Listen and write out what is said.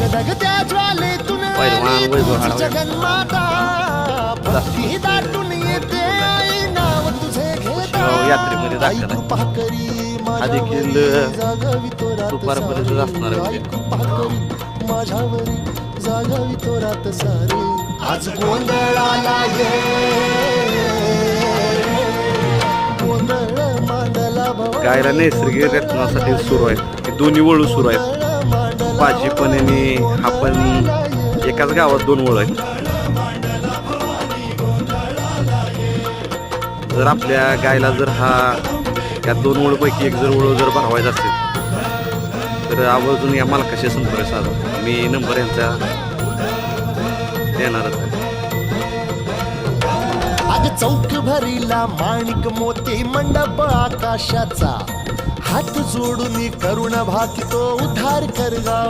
धगधगत्या ज्वालेतून आली तुझी. जगन्माता भक्ती दाटून येते आई नाव तुझे घेता आई. कृपा करी हा रात सारी. माझ्यावरी रात आज गोंधळाला ये गोंधळ मांडला. गायला नैसर्गिक रचनासाठी सुरू आहे हे दोन्ही वळू सुरू आहेत गोंधळ पण आणि हा पण एकाच गावात दोन ओळख जर आपल्या गायला जर हा या दोन ओळपैकी एक जर ओळ जर भरवायचा असेल तर आवर्जून या मालकाशी संपर्क साधा. मी नंबर यांचा देणारच आहे. आज चौक भरीला माणिक मोती मंडप आकाशाचा. हात सोडून करुण भाकितो. उद्धार कर गावा.